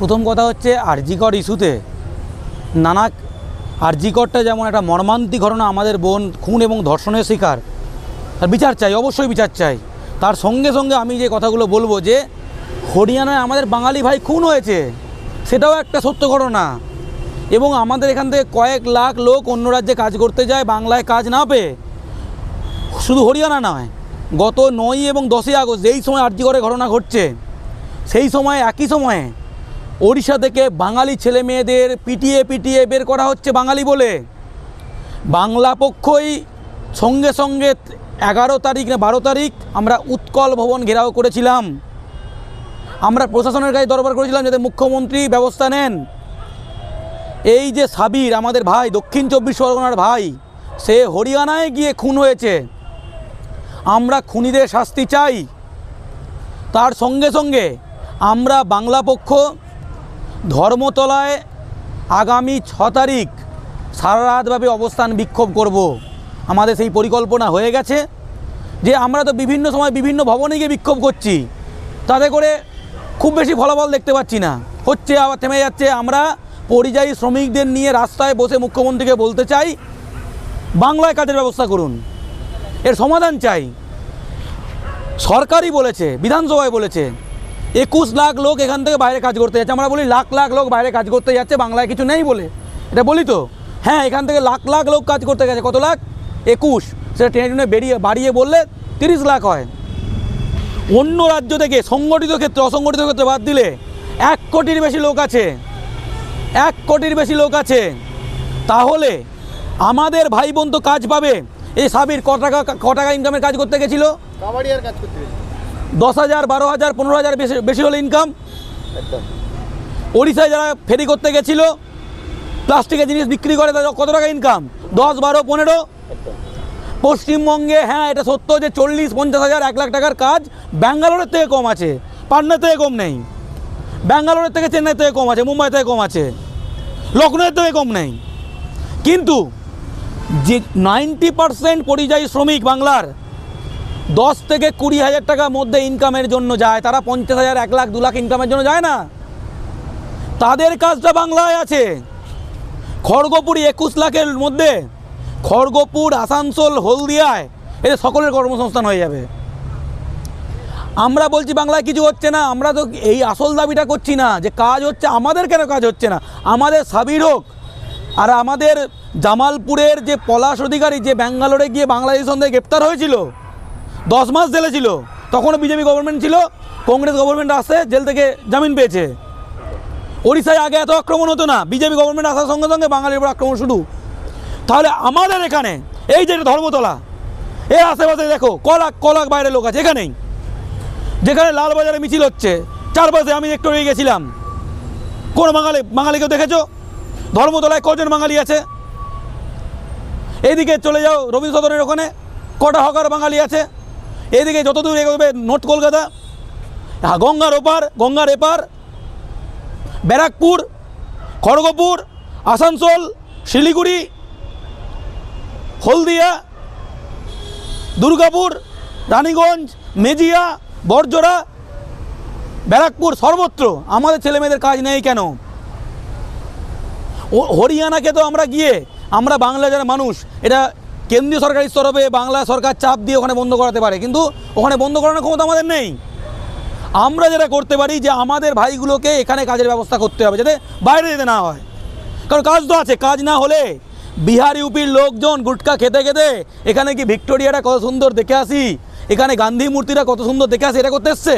প্রথম কথা হচ্ছে আরজিকর ইস্যুতে নানা আরজিকরটা যেমন একটা মর্মান্তিক ঘটনা আমাদের বোন, খুন এবং ধর্ষণের শিকার, তার বিচার চাই, অবশ্যই বিচার চাই। তার সঙ্গে সঙ্গে আমি যে কথাগুলো বলব যে, হরিয়ানায় আমাদের বাঙালি ভাই খুন হয়েছে, সেটাও একটা সত্য ঘটনা। এবং আমাদের এখান থেকে কয়েক লাখ লোক অন্য রাজ্যে কাজ করতে যায়, বাংলায় কাজ না পেয়ে। শুধু হরিয়ানা নয়, গত নয় এবং দশই আগস্ট যেই সময় আর্যিকরে ঘটনা ঘটছে, সেই সময় একই সময়ে ওড়িশা থেকে বাঙালি ছেলে মেয়েদের পিটিয়ে পিটিয়ে বের করা হচ্ছে বাঙালি বলে। বাংলা পক্ষই সঙ্গে সঙ্গে এগারো তারিখ না বারো তারিখ আমরা উৎকল ভবন ঘেরাও করেছিলাম। আমরা প্রশাসনের কাছে দরবার করেছিলাম যাতে মুখ্যমন্ত্রী ব্যবস্থা নেন। এই যে সাবির, আমাদের ভাই, দক্ষিণ চব্বিশ পরগনার ভাই, সে হরিয়ানায় গিয়ে খুন হয়েছে। আমরা খুনিদের শাস্তি চাই। তার সঙ্গে সঙ্গে আমরা বাংলা পক্ষ ধর্মতলায় আগামী ছ তারিখ সারা রাতব্যাপী অবস্থান বিক্ষোভ করব। আমাদের সেই পরিকল্পনা হয়ে গেছে যে আমরা তো বিভিন্ন সময় বিভিন্ন ভবনে গিয়ে বিক্ষোভ করছি। তাতে করে খুব বেশি ফলাফল দেখতে পাচ্ছি না। হচ্ছে আবার থেমে যাচ্ছে। আমরা পরিযায়ী শ্রমিকদের নিয়ে রাস্তায় বসে মুখ্যমন্ত্রীকে বলতে চাই, বাংলায় কাজের ব্যবস্থা করুন। এর সমাধান চাই। সরকারই বলেছে, বিধানসভায় বলেছে একুশ লাখ লোক এখান থেকে বাইরে কাজ করতে যাচ্ছে। আমরা বলি লাখ লাখ লোক বাইরে কাজ করতে যাচ্ছে, বাংলায় কিছু নেই বলে। এটা বলি তো? হ্যাঁ এখান থেকে লাখ লাখ লোক কাজ করতে গেছে। কত লাখ? একুশ। সেটা টেনে টেনে বেরিয়ে, বাড়িয়ে বললে তিরিশ লাখ হয়। অন্য রাজ্য থেকে সংগঠিত ক্ষেত্রে, অসংগঠিত ক্ষেত্রে বাদ দিলে এক কোটির বেশি লোক আছে। এক কোটির বেশি লোক আছে। তাহলে আমাদের ভাই বোন তো কাজ পাবে। এই সাবির ক টাকা ক টাকা ইনকামের কাজ করতে গেছিল? কাবাডিয়ার কাজ করতে দশ হাজার, বারো হাজার, পনেরো হাজার বেশি বেশি হলে ইনকাম ওড়িশায় যারা ফেরি করতে গেছিল, প্লাস্টিকের জিনিস বিক্রি করে তাদের কত টাকা ইনকাম দশ, বারো, পনেরো? পশ্চিমবঙ্গে হ্যাঁ এটা সত্য যে চল্লিশ, পঞ্চাশ হাজার, এক লাখ টাকার কাজ ব্যাঙ্গালোরের থেকে কম আছে পাটনার থেকে কম নেই, ব্যাঙ্গালোরের থেকে চেন্নাই থেকে কম আছে মুম্বাই থেকে কম আছে লখনৌয়ের থেকে কম নেই। কিন্তু যে নাইনটি পার্সেন্ট পরিযায়ী শ্রমিক বাংলার দশ থেকে কুড়ি হাজার টাকার মধ্যে ইনকামের জন্য যায়। তারা পঞ্চাশ হাজার, এক লাখ, দু লাখ ইনকামের জন্য যায় না। তাদের কাজটা বাংলায় আছে। খড়গপুরি একুশ লাখের মধ্যে খড়গপুর, আসানসোল, হলদিয়ায় এদের সকলের কর্মসংস্থান হয়ে যাবে। আমরা বলছি বাংলায় কিছু হচ্ছে না। আমরা তো এই আসল দাবিটা করছি না যে কাজ হচ্ছে, আমাদের কেন কাজ হচ্ছে না? আমাদের সাবির হোক আর আমাদের জামালপুরের যে পলাশ অধিকারী যে ব্যাঙ্গালোরে গিয়ে বাংলাদেশ সন্ধ্যায় গ্রেপ্তার হয়েছিল দশ মাস জেলে ছিল। তখনও বিজেপি গভর্নমেন্ট ছিল, কংগ্রেস গভর্নমেন্ট আসে জেল থেকে জামিন পেয়েছে। ওড়িশায় আগে এত আক্রমণ হতো না, বিজেপি গভর্নমেন্ট আসার সঙ্গে সঙ্গে বাঙালির উপর আক্রমণ শুরু। তাহলে আমাদের এখানে, এই যে ধর্মতলা এর আশেপাশে দেখো, কলাক কলাক বাইরে লোক আছে, এখানেই। যেখানে লালবাজারে মিছিল হচ্ছে, চারপাশে আমি একটু রয়ে গেছিলাম। কোন বাঙালি বাঙালিকে দেখেছ? ধর্মতলায় কজন বাঙালি আছে? এইদিকে চলে যাও রবীন্দ্র সদনের ওখানে, কটা হকার বাঙালি আছে? এইদিকে যতদূর এগোবে নর্থ কলকাতা হ্যাঁ, গঙ্গার ওপার গঙ্গার এপার ব্যারাকপুর খড়গপুর আসানসোল শিলিগুড়ি হলদিয়া দুর্গাপুর রানীগঞ্জ মেজিয়া বরজোড়া ব্যারাকপুর সর্বত্র। আমাদের ছেলেমেয়েদের কাজ নেই কেন? হরিয়ানাকে তো আমরা গিয়ে আমরা বাংলা যারা মানুষ এটা কেন্দ্রীয় সরকারের তরফে বাংলা সরকার চাপ দিয়ে ওখানে বন্ধ করাতে পারে। কিন্তু ওখানে বন্ধ করানোর ক্ষমতা আমাদের নেই। আমরা যেটা করতে পারি যে আমাদের ভাইগুলোকে এখানে কাজের ব্যবস্থা করতে হবে, যাতে বাইরে যেতে না হয়। কারণ কাজ তো আছে, কাজ না হলে বিহার, ইউপির লোকজন গুটকা খেতে খেতে এখানে কি ভিক্টোরিয়াটা কত সুন্দর দেখে আসি? এখানে গান্ধী মূর্তিটা কত সুন্দর দেখে আসি? এটা করতে এসছে?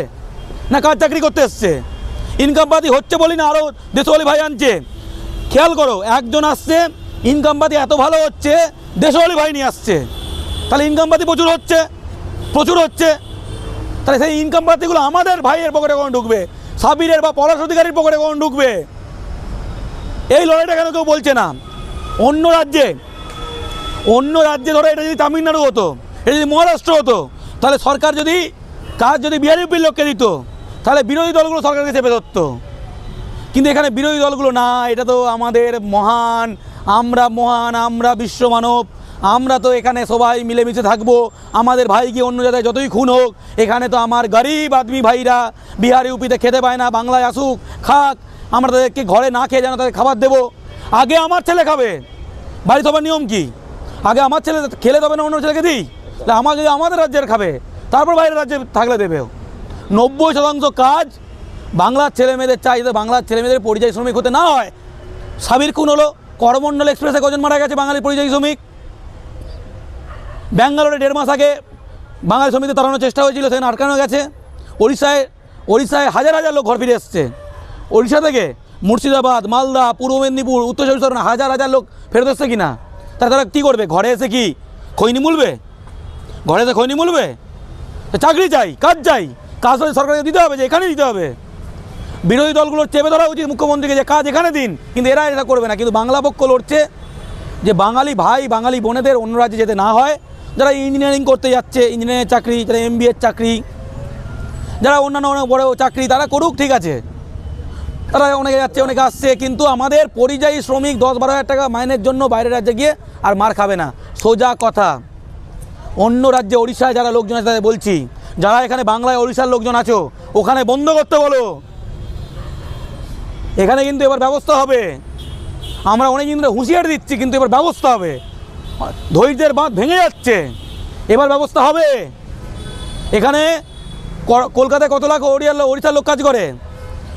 না কাজ চাকরি করতে এসছে? ইনকাম পাতি হচ্ছে বলি না আরও দেশওয়ালি ভাই আনছে? খেয়াল করো, একজন আসছে ইনকাম এত ভালো হচ্ছে, দেশওয়ালি নিয়ে আসছে। তাহলে ইনকাম প্রচুর হচ্ছে প্রচুর হচ্ছে। তাহলে সেই ইনকাম পাতিগুলো আমাদের ভাইয়ের পকেটে কখন ঢুকবে? সাবিরের বা পলাশ অধিকারীর পকেটে কখন ঢুকবে? এই লড়াইটা কেন কেউ বলছে না? অন্য রাজ্যে অন্য রাজ্যে ধরো এটা যদি তামিলনাড়ু হতো, এটা যদি মহারাষ্ট্র হতো, তাহলে সরকার যদি কাজ যদি বিহার ইউপির লোককে দিত, তাহলে বিরোধী দলগুলো সরকারকে চেপে ধরতো। কিন্তু এখানে বিরোধী দলগুলো না, এটা তো আমাদের মহান আমরা মহান, আমরা বিশ্বমানব, আমরা তো এখানে সবাই মিলেমিশে থাকব। আমাদের ভাই গিয়ে অন্য জায়গায় যতই খুন হোক, এখানে তো আমার গরিব আদমি ভাইরা বিহার ইউপিতে খেতে পায় না, বাংলায় আসুক, খাক, আমরা তাদেরকে ঘরে না খেয়ে যেন তাদের খাবার দেবো। আগে আমার ছেলে খাবে। বাড়ি সবার নিয়ম কি? আগে আমার ছেলে খেলে তবে না অন্য ছেলেকে দিই? তাহলে আমার যদি আমাদের রাজ্যের খাবে, তারপর বাইরের রাজ্যে থাকলে দেবেও নব্বই শতাংশ কাজ বাংলার ছেলে মেয়েদের চাই যাতে বাংলার ছেলে মেয়েদের পরিযায়ী শ্রমিক হতে না হয়। সাবির খুন হলো। করমণ্ডল এক্সপ্রেসে কজন মারা গেছে বাঙালি পরিযায়ী শ্রমিক? ব্যাঙ্গালোরে দেড় মাস আগে বাঙালি শ্রমিকদের তাড়ানোর চেষ্টা হয়েছিল, সেখানে আটকানো গেছে। ওড়িশায় ওড়িশায় হাজার হাজার লোক ঘর ফিরে এসছে। ওড়িশা থেকে মুর্শিদাবাদ, মালদা, পূর্ব মেদিনীপুর, উত্তর চব্বিশ পরগনা হাজার হাজার লোক ফেরত এসছে কি না তারা তারা কী করবে? ঘরে এসে কি খৈনি মুলবে? ঘরে এসে খৈনি মুলবে? চাকরি চাই, কাজ চাই। কাজ সরকারকে দিতে হবে যে এখানে দিতে হবে। বিরোধী দলগুলোর চেপে ধরা উচিত মুখ্যমন্ত্রীকে যে কাজ এখানে দিন, কিন্তু এরা এটা করবে না। কিন্তু বাংলা পক্ষ লড়ছে যে বাঙালি ভাই, বাঙালি বোনেদের অন্য রাজ্যে যেতে না হয়। যারা ইঞ্জিনিয়ারিং করতে যাচ্ছে ইঞ্জিনিয়ারিং চাকরি, যারা এম চাকরি, যারা অন্যান্য অনেক বড় চাকরি, তারা করুক, ঠিক আছে। তারা অনেকে যাচ্ছে, অনেকে আসছে, কিন্তু আমাদের পরিযায়ী শ্রমিক দশ বারো হাজার টাকা মাইনের জন্য বাইরের রাজ্যে গিয়ে আর মার খাবে না। সোজা কথা। অন্য রাজ্যে ওড়িশায় যারা লোকজন আছে তাদের বলছি, যারা এখানে বাংলায় ওড়িশার লোকজন আছো, ওখানে বন্ধ করতে বলো। এখানে কিন্তু এবার ব্যবস্থা হবে। আমরা অনেক দিন ধরে হুঁশিয়ারি দিচ্ছি, কিন্তু এবার ব্যবস্থা হবে। ধৈর্যের বাঁধ ভেঙে যাচ্ছে। এবার ব্যবস্থা হবে। এখানে কলকাতায় কত লাখ ওড়িয়ার ওড়িশার লোক কাজ করে?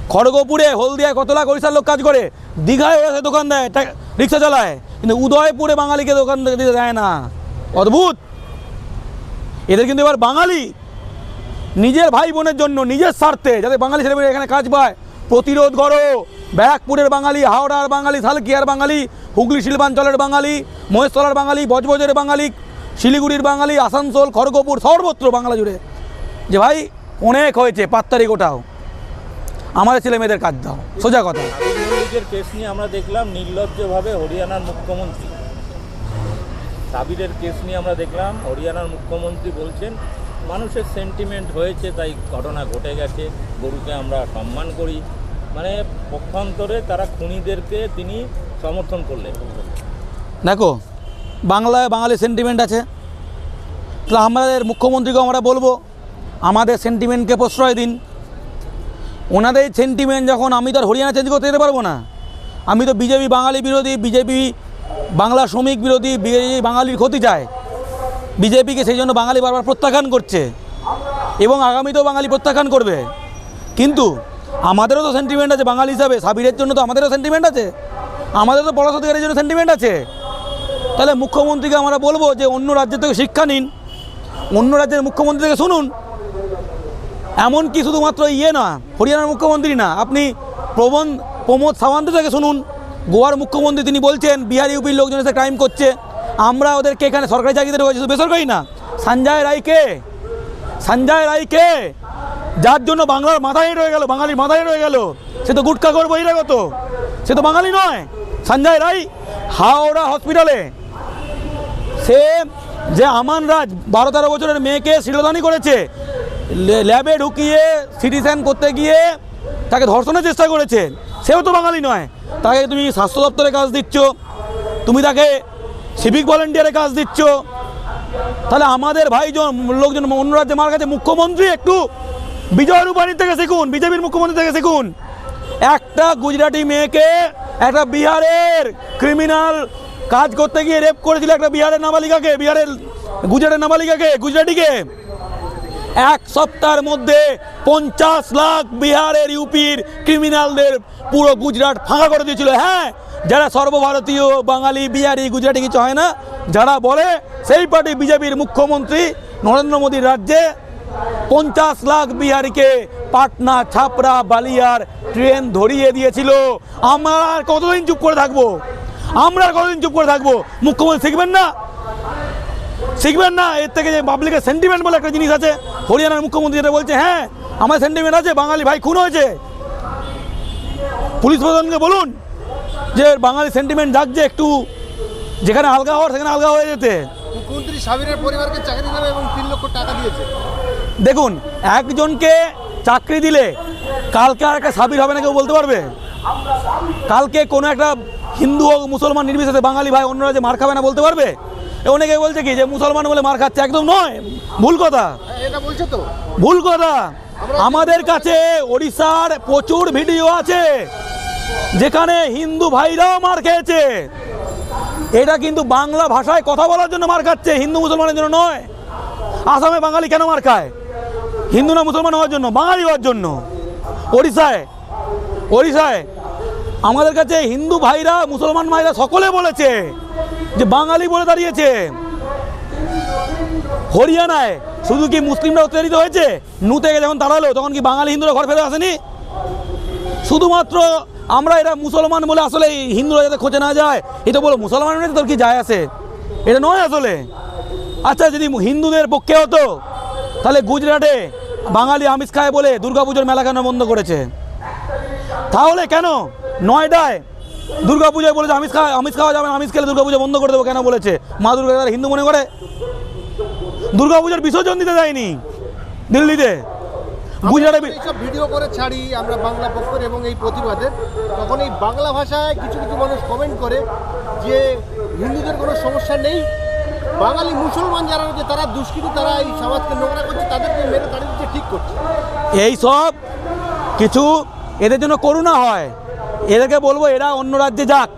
খড়গপুরে, হলদিয়ায় কত লাখ ওড়িশার লোক কাজ করে? দীঘায় এসে দোকান দেয় রিক্সা চালায়। কিন্তু উদয়পুরে বাঙালিকে দোকান দিতে দেয় না। অদ্ভুত! এদের কিন্তু এবার বাঙালি নিজের ভাই বোনের জন্য, নিজের স্বার্থে যাতে বাঙালি ছেলেমেয়েরা এখানে কাজ পায়। প্রতিরোধ করো ব্যারাকপুরের বাঙালি, হাওড়ার বাঙালি সালকিয়ার বাঙালি, হুগলি, শিল্পাঞ্চলের বাঙালি, মহেশতলার বাঙালি, বজবজের বাঙালি, শিলিগুড়ির বাঙালি, আসানসোল, খড়গপুর, সর্বত্র বাংলা জুড়ে। যে ভাই, অনেক হয়েছে, পাত্তারি গোটাও। আমাদের ছেলে মেয়েদের কাজ দাও, সোজা কথা। কেস নিয়ে আমরা দেখলাম নির্লজ্জভাবে হরিয়ানার মুখ্যমন্ত্রী। সাবিরের কেস নিয়ে আমরা দেখলাম হরিয়ানার মুখ্যমন্ত্রী বলছেন মানুষের সেন্টিমেন্ট হয়েছে, তাই ঘটনা ঘটে গেছে। গরুকে আমরা সম্মান করি। মানে পক্ষান্তরে তারা খুনিদেরকে তিনি সমর্থন করলেন। দেখো, বাংলায় বাঙালি সেন্টিমেন্ট আছে। তাহলে আমাদের মুখ্যমন্ত্রীকে আমরা বলব, আমাদের সেন্টিমেন্টকে প্রশ্রয় দিন। ওনাদের সেন্টিমেন্ট যখন আমি তো হরিয়ানা চেঞ্জ করতে যেতে পারব না। আমি তো বিজেপি বাঙালি বিরোধী, বিজেপি বাংলা শ্রমিক বিরোধী, বিজেপি বাঙালির ক্ষতি চায় বিজেপিকে সেই জন্য বাঙালি বারবার প্রত্যাখ্যান করছে এবং আগামীতেও বাঙালি প্রত্যাখ্যান করবে। কিন্তু আমাদেরও তো সেন্টিমেন্ট আছে বাঙালি হিসাবে। সাবিরের জন্য তো আমাদেরও সেন্টিমেন্ট আছে। আমাদের তো পলাশ অধিকারের জন্য সেন্টিমেন্ট আছে। তাহলে মুখ্যমন্ত্রীকে আমরা বলব যে অন্য রাজ্য থেকে শিক্ষা নিন, অন্য রাজ্যের মুখ্যমন্ত্রী থেকে শুনুন। এমনকি শুধুমাত্র ইয়ে না, হরিয়ানার মুখ্যমন্ত্রী না, আপনি প্রবন প্রমোদ সাওয়ান্ত থেকে শুনুন। গোয়ার মুখ্যমন্ত্রী তিনি বলছেন, বিহার ইউপির লোকজন এসে ক্রাইম করছে। আমরা ওদেরকে এখানে সরকারি চাকরিতে রয়েছে শুধু বেসরকারি না। সঞ্জয় রায়কে সঞ্জয় রায়কে, যার জন্য বাংলার মাথায় রয়ে গেল, বাঙালির মাথায় রয়ে গেল। সে তো গুটকা গুটকাগর বহিরাগত। সে তো বাঙালি নয়। সঞ্জয় রায় হাওড়া হসপিটালে। সে যে আমান রাজ বারো তেরো বছরের মেয়েকে শিরোধানি করেছে ল্যাবে ঢুকিয়ে সিটি স্ক্যান করতে গিয়ে তাকে ধর্ষণের চেষ্টা করেছে, সেও তো বাঙালি নয়। তাকে তুমি স্বাস্থ্য দপ্তরে কাজ দিচ্ছ, তুমি তাকে সিভিক ভলেন্টিয়ারে কাজ দিচ্ছ। তাহলে আমাদের ভাইজন, লোকজন অন্য রাজ্যে মার কাছে মুখ্যমন্ত্রী একটু বিজয় রূপানির থেকে শিখুন, বিজেপির মুখ্যমন্ত্রী থেকে শিখুন। একটা গুজরাটি মেয়েকে একটা বিহারের ক্রিমিনাল কাজ করতে গিয়ে রেপ করেছিল একটা বিহারের নাবালিকাকে, বিহারের গুজরাটের নাবালিকাকে, গুজরাটিকে। এক সপ্তাহের মধ্যে পঞ্চাশ লাখ বিহারের ইউপির ক্রিমিনালদের পুরো গুজরাট ফাঁকা করে দিয়েছিল। হ্যাঁ যারা সর্বভারতীয়, বাঙালি, বিহারি, গুজরাটি কিছু হয় না, যারা বলে সেই পার্টি বিজেপির মুখ্যমন্ত্রী নরেন্দ্র মোদীর রাজ্যে পঞ্চাশ লাখ বিহারিকে পাটনা ছাপড়া বালিয়ার ট্রেন ধরিয়ে দিয়েছিল। আমরা আর কতদিন চুপ করে থাকব? আমরা আর কতদিন চুপ করে থাকব? মুখ্যমন্ত্রী শিখবেন না? শিখবেন না? এর থেকে যে পাবলিকের সেন্টিমেন্ট বলে একটা জিনিস আছে। হরিয়ানার মুখ্যমন্ত্রী যেটা বলছে হ্যাঁ আমার সেন্টিমেন্ট আছে, বাঙালি ভাই খুন হয়েছে। পুলিশ প্রধানকে বলুন। যে বাঙালি সেন্টিমেন্ট জাগছে একটু যেখানে আলগা হওয়ার সেখানে আলগা হয়ে যেতে। মুখ্যমন্ত্রী সাবিরের পরিবারকে চাকরি দেবে এবং তিন লক্ষ টাকা দিয়েছে। দেখুন একজনকে চাকরি দিলে কালকে আর একটা সাবির হবে না কেউ বলতে পারবে? কালকে কোনো একটা হিন্দু হোক মুসলমান নির্বিশেষে বাঙালি ভাই অন্যরা যে মার খাবে না বলতে পারবে? অনেকে বলছে কি যে মুসলমান বলে মার খাচ্ছে একদম নয়। ভুল কথা। হ্যাঁ, এটা বলছে তো। ভুল কথা। আমাদের কাছে ওড়িশার প্রচুর ভিডিও আছে। যেখানে হিন্দু ভাইরাও মার খেয়েছে। এটা কিন্তু বাংলা ভাষায় কথা বলার জন্য মার খাচ্ছে, হিন্দু মুসলমানের জন্য নয়। আসামে বাঙালি কেন মার খায়? হিন্দু না মুসলমান হওয়ার জন্য, বাঙালি হওয়ার জন্য। ওড়িশায় ওড়িশায় আমাদের কাছে হিন্দু ভাইরা, মুসলমান ভাইরা সকলে বলেছে যে বাঙালি বলে দাঁড়িয়েছে। হরিয়ানায় শুধু কি মুসলিমরা উত্তেজিত হয়েছে? নু থেকে যখন দাঁড়াল, তখন কি বাঙালি হিন্দুরা ঘর ফেরত আসেনি? শুধুমাত্র আমরা এটা মুসলমান বলে আসলে হিন্দুরা যাতে খোঁজে না যায়। এটা বলো মুসলমান মানে তোর কি যায় আসে এটা নয় আসলে। আচ্ছা যদি হিন্দুদের পক্ষে হতো, তাহলে গুজরাটে বাঙালি আমিষ খায় বলে দুর্গাপুজোর মেলা কেন বন্ধ করেছে? তাহলে কেন? নয়ডায় দুর্গাপূজায় বলেছে আমিষ খাওয়া আমিষ খাওয়া যাবে আমিষ খেলে দুর্গাপূজা বন্ধ করে দেবো কেন বলেছে? মা দুর্গা হিন্দু মনে করে? দুর্গাপূজার বিসর্জন দিতে দেয়নি দিল্লিতে। গুজরাটে বি- এইসব ভিডিও করে ছাড়ি আমরা বাংলা পক্ষের এবং এই প্রতিবাদের। তখন এই বাংলা ভাষায় কিছু কিছু মানুষ কমেন্ট করে যে হিন্দুদের কোনো সমস্যা নেই। বাঙালি মুসলমান যারা রয়েছে তারা দুষ্কৃতী তারা এই সমাজকে নোংরা করছে তাদেরকে মেরে তাড়িয়ে ঠিক করছে। এই সব কিছু এদের জন্য করুণা হয়। এদেরকে বলব এরা অন্য রাজ্যে যাক।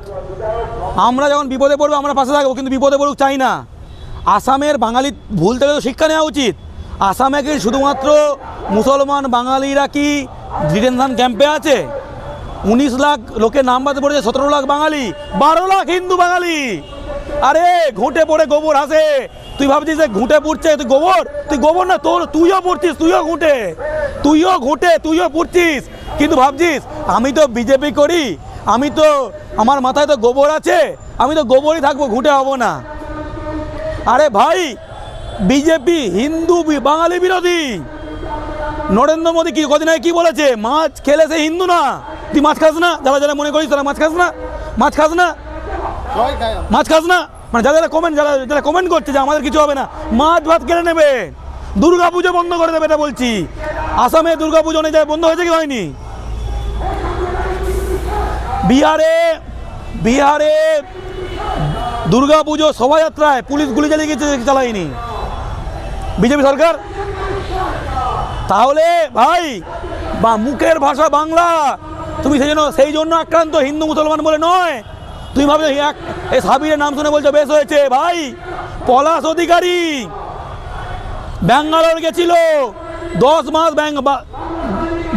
আমরা যখন বিপদে পড়ব আমরা পাশে থাকব কিন্তু বিপদে পড়ুক চাই না। আসামের বাঙালি ভুল থেকে তো শিক্ষা নেওয়া উচিত। আসামে কি শুধুমাত্র মুসলমান বাঙালিরা কি ডিটেনশন ক্যাম্পে আছে? উনিশ লাখ লোকের নাম বাদে পড়েছে, সতেরো লাখ বাঙালি, বারো লাখ হিন্দু বাঙালি। আরে, ঘুঁটে পড়ে গোবর আসে তুই ভাবছিস যে ঘুঁটে পুড়ছে? তুই গোবর? তুই গোবর না, তোর, তুইও পড়ছিস, তুইও ঘুঁটে। তুইও ঘুঁটে, তুইও পুড়ছিস। কিন্তু ভাবছিস, আমি তো বিজেপি করি, আমি তো, আমার মাথায় তো গোবর আছে, আমি তো গোবরই থাকব, ঘুঁটে হব না। আরে ভাই বিজেপি হিন্দু বাঙালি বিরোধী। নরেন্দ্র মোদী কি কদিন আগে কি বলেছে? মাছ খেলে সে হিন্দু না। তুই মাছ খাস না? যারা যারা মনে করিস তারা মাছ খাস না। মাছ খাস না? মাছ খাস না? মানে যারা যারা কমেন্ট যারা যারা কমেন্ট করছে যে আমাদের কিছু হবে না মাছ ভাত কেড়ে নেবে। দুর্গা পুজো বন্ধ করে দেবে এটা বলছি। আসামে দুর্গা পুজো অনেক জায়গায় বন্ধ হয়েছে কি হয়নি? বিহারে বিহারে দুর্গা পুজো শোভাযাত্রায় পুলিশ গুলি চালিয়ে গেছে চালায়নি। বিজেপি সরকার? তাহলে ভাই, বা মুখের ভাষা বাংলা। তুমি সেই জন্য সেই জন্য আক্রান্ত হিন্দু মুসলমান বলে নয়। তুমি ভাবছ এই সাবিরের নাম শুনে বলছো, বেশ হয়েছে। ভাই, পলাশ অধিকারী। ব্যাঙ্গালোর গেছিল। দশ মাস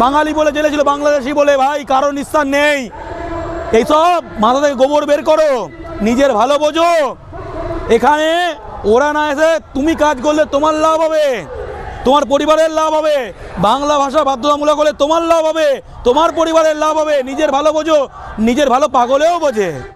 বাঙালি বলে জেলে ছিল বাংলাদেশি বলে। ভাই কারও নিস্তার নেই। এইসব মাথা থেকে গোবর বের করো। নিজের ভালো বোঝো। এখানে ওরা না এসে তুমি কাজ করলে তোমার লাভ হবে। তোমার পরিবারের লাভ হবে। বাংলা ভাষা বাধ্যতামূলক হলে তোমার লাভ হবে। তোমার পরিবারের লাভ হবে। নিজের ভালো বোঝো, নিজের ভালো পাগলেও বোঝে।